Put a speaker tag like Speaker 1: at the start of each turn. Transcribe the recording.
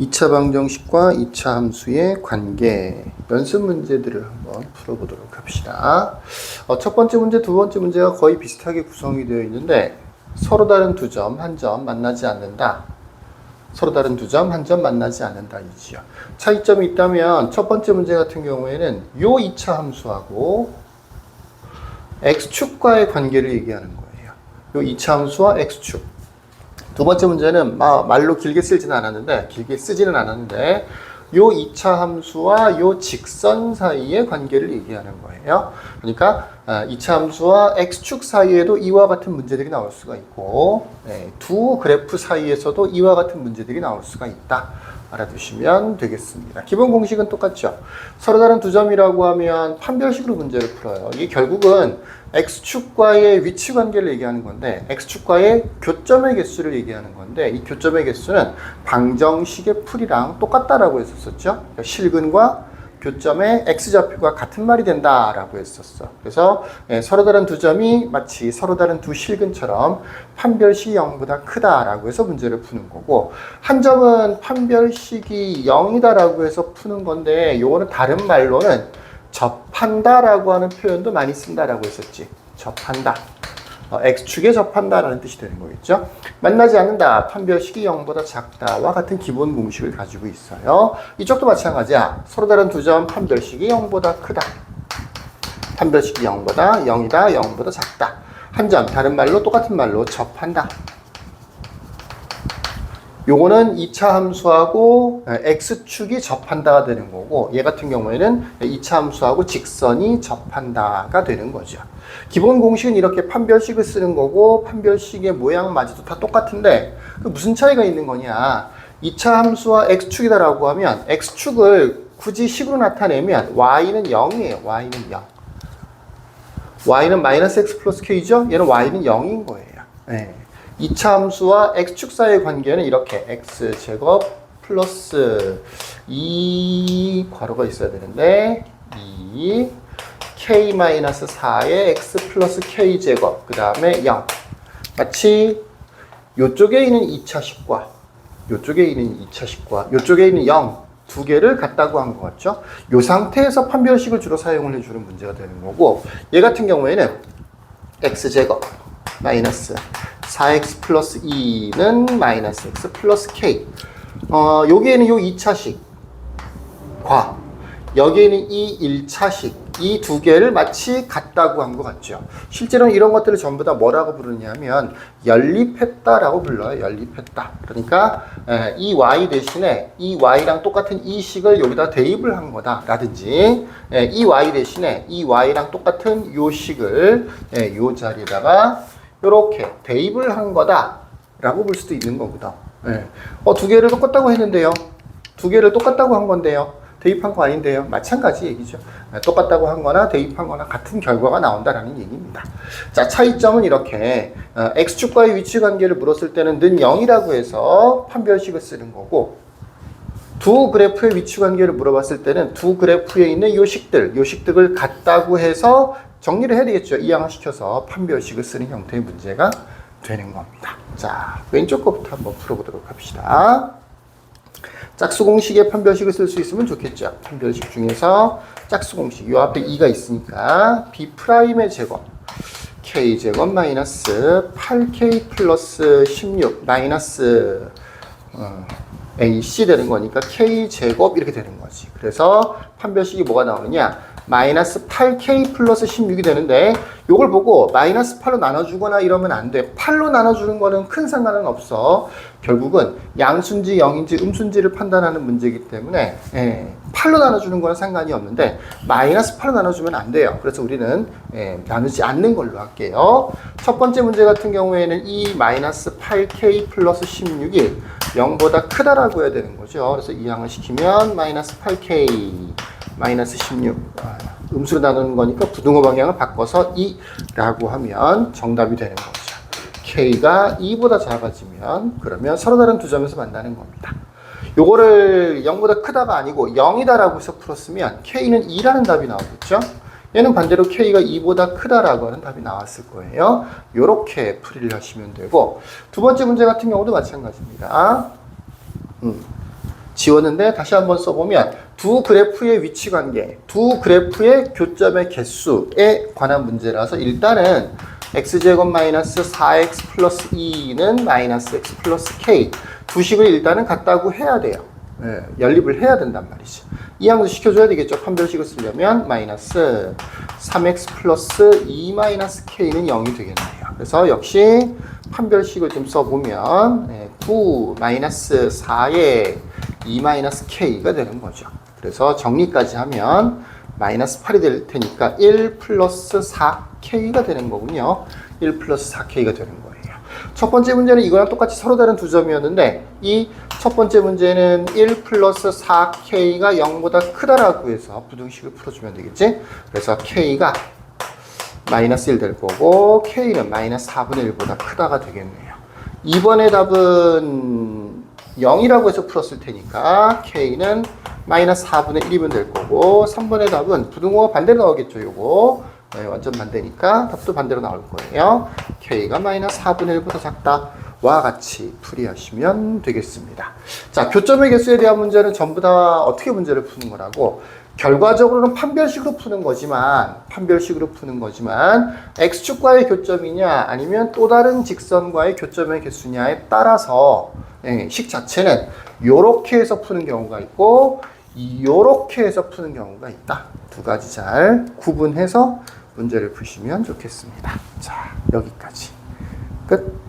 Speaker 1: 2차 방정식과 2차 함수의 관계 연습 문제들을 한번 풀어보도록 합시다. 어, 첫 번째 문제, 두 번째 문제가 거의 비슷하게 구성이 되어 있는데 서로 다른 두 점, 한 점 만나지 않는다. 서로 다른 두 점, 한 점 만나지 않는다 이지요. 차이점이 있다면 첫 번째 문제 같은 경우에는 요 2차 함수하고 x축과의 관계를 얘기하는 거예요. 요 2차 함수와 x축. 두 번째 문제는 마- 말로 길게 쓰지는 않았는데 길게 쓰지는 않았는데 요 2차 함수와 요 직선 사이의 관계를 얘기하는 거예요. 그러니까 아, 2차 함수와 x축 사이에도 이와 같은 문제들이 나올 수가 있고 네, 두 그래프 사이에서도 이와 같은 문제들이 나올 수가 있다. 알아두시면 되겠습니다. 기본 공식은 똑같죠. 서로 다른 두 점이라고 하면 판별식으로 문제를 풀어요. 이게 결국은 x축과의 위치 관계를 얘기하는 건데 x축과의 교점의 개수를 얘기하는 건데 이 교점의 개수는 방정식의 풀이랑 똑같다라고 했었었죠. 그러니까 실근과 교점의 x좌표가 같은 말이 된다라고 했었어. 그래서 예, 서로 다른 두 점이 마치 서로 다른 두 실근처럼 판별식이 0보다 크다라고 해서 문제를 푸는 거고 한 점은 판별식이 0이다라고 해서 푸는 건데 요거는 다른 말로는 접한다라고 하는 표현도 많이 쓴다라고 했었지. 접한다. 어, x축에 접한다라는 뜻이 되는 거겠죠. 만나지 않는다. 판별 식이 0보다 작다와 같은 기본 공식을 가지고 있어요. 이쪽도 마찬가지야. 서로 다른 두 점 판별 식이 0보다 크다. 판별 식이 0보다 0이다. 0보다 작다. 한 점 다른 말로 똑같은 말로 접한다. 요거는 2차 함수하고 x축이 접한다가 되는 거고 얘 같은 경우에는 2차 함수하고 직선이 접한다가 되는 거죠. 기본 공식은 이렇게 판별식을 쓰는 거고 판별식의 모양마저도 다 똑같은데 그 무슨 차이가 있는 거냐? 2차 함수와 x축이다라고 하면 x축을 굳이 식으로 나타내면 y는 0이에요. y는 0. y는 마이너스 x 플러스 k죠? 얘는 y는 0인 거예요. 네. 2차 함수와 x축 사이의 관계는 이렇게 x제곱 플러스 2 괄호가 있어야 되는데 2 k 마이너스 4의 x 플러스 k제곱 그 다음에 0 마치 요쪽에 있는 2차식과 요쪽에 있는 2차식과 요쪽에 있는 0 두 개를 같다고 한 것 같죠? 이 상태에서 판별식을 주로 사용을 해주는 문제가 되는 거고 얘 같은 경우에는 x제곱 마이너스 4x 플러스 2는 마이너스 x 플러스 k 어, 여기에는 요 2차식 과 여기에는 이 1차식 이 두 개를 마치 같다고 한 것 같죠. 실제로는 이런 것들을 전부 다 뭐라고 부르냐면 연립했다라고 불러요. 연립했다. 그러니까 에, 이 y 대신에 이 y랑 똑같은 이 식을 여기다 대입을 한 거다라든지 에, 이 y 대신에 이 y랑 똑같은 요 식을 에, 요 자리에다가 이렇게 대입을 한 거다라고 볼 수도 있는 거거든. 예. 어, 두 개를 똑같다고 했는데요. 두 개를 똑같다고 한 건데요. 대입한 거 아닌데요. 마찬가지 얘기죠. 예, 똑같다고 한 거나 대입한 거나 같은 결과가 나온다라는 얘기입니다. 자, 차이점은 이렇게 어, x축과의 위치 관계를 물었을 때는 는 0이라고 해서 판별식을 쓰는 거고 두 그래프의 위치 관계를 물어봤을 때는 두 그래프에 있는 요식들, 요식들을 같다고 해서 정리를 해야 되겠죠. 이항시켜서 판별식을 쓰는 형태의 문제가 되는 겁니다. 자, 왼쪽 거부터 한번 풀어보도록 합시다. 짝수 공식의 판별식을 쓸 수 있으면 좋겠죠. 판별식 중에서 짝수 공식, 요 앞에 2가 있으니까 b 프라임의 제곱 k 제곱 마이너스 8k 플러스 16 마이너스 어, AC 되는 거니까 K 제곱 이렇게 되는 거지. 그래서 판별식이 뭐가 나오느냐? 마이너스 8K 플러스 16이 되는데 요걸 보고 마이너스 8로 나눠주거나 이러면 안 돼. 8로 나눠주는 거는 큰 상관은 없어. 결국은 양순지, 영인지, 음순지를 판단하는 문제이기 때문에 예, 8로 나눠주는 거는 상관이 없는데 마이너스 8로 나눠주면 안 돼요. 그래서 우리는 예, 나누지 않는 걸로 할게요. 첫 번째 문제 같은 경우에는 이 마이너스 8K 플러스 16이 0보다 크다라고 해야 되는 거죠. 그래서 이항을 시키면 마이너스 8K 마이너스 16 아, 음수로 나누는 거니까 부등호 방향을 바꿔서 2라고 하면 정답이 되는 거죠. K가 2보다 작아지면 그러면 서로 다른 두 점에서 만나는 겁니다. 요거를 0보다 크다가 아니고 0이다라고 해서 풀었으면 K는 2라는 답이 나오겠죠? 얘는 반대로 K가 2보다 크다라고 하는 답이 나왔을 거예요. 요렇게 풀이를 하시면 되고 두 번째 문제 같은 경우도 마찬가지입니다. 음. 지웠는데 다시 한번 써보면 두 그래프의 위치 관계, 두 그래프의 교점의 개수에 관한 문제라서 일단은 x제곱 마이너스 4x 플러스 2는 마이너스 x 플러스 k 두 식을 일단은 같다고 해야 돼요. 예, 연립을 해야 된단 말이지. 이항도 시켜줘야 되겠죠. 판별식을 쓰려면 마이너스 3x 플러스 2 마이너스 k는 0이 되겠네요. 그래서 역시 판별식을 좀 써보면 예, 9 마이너스 4에 2 마이너스 k가 되는 거죠. 그래서 정리까지 하면 마이너스 8이 될 테니까 1 플러스 4k가 되는 거군요. 1 플러스 4k가 되는 거예요. 첫 번째 문제는 이거랑 똑같이 서로 다른 두 점이었는데 이 첫 번째 문제는 1 플러스 4k가 0보다 크다라고 해서 부등식을 풀어주면 되겠지? 그래서 k가 마이너스 1 될 거고 k는 마이너스 4분의 1보다 크다가 되겠네요. 2번의 답은 0이라고 해서 풀었을 테니까 k는 마이너스 4분의 1이면 될 거고 3번의 답은 부등호가 반대로 나오겠죠 요거. 네, 완전 반대니까 답도 반대로 나올 거예요. K가 마이너스 4분의 1보다 작다. 와 같이 풀이하시면 되겠습니다. 자 교점의 개수에 대한 문제는 전부 다 어떻게 문제를 푸는 거라고 결과적으로는 판별식으로 푸는 거지만 판별식으로 푸는 거지만 x축과의 교점이냐 아니면 또 다른 직선과의 교점의 개수냐에 따라서 예, 식 자체는 요렇게 해서 푸는 경우가 있고 요렇게 해서 푸는 경우가 있다. 두 가지 잘 구분해서 문제를 푸시면 좋겠습니다. 자, 여기까지. 끝.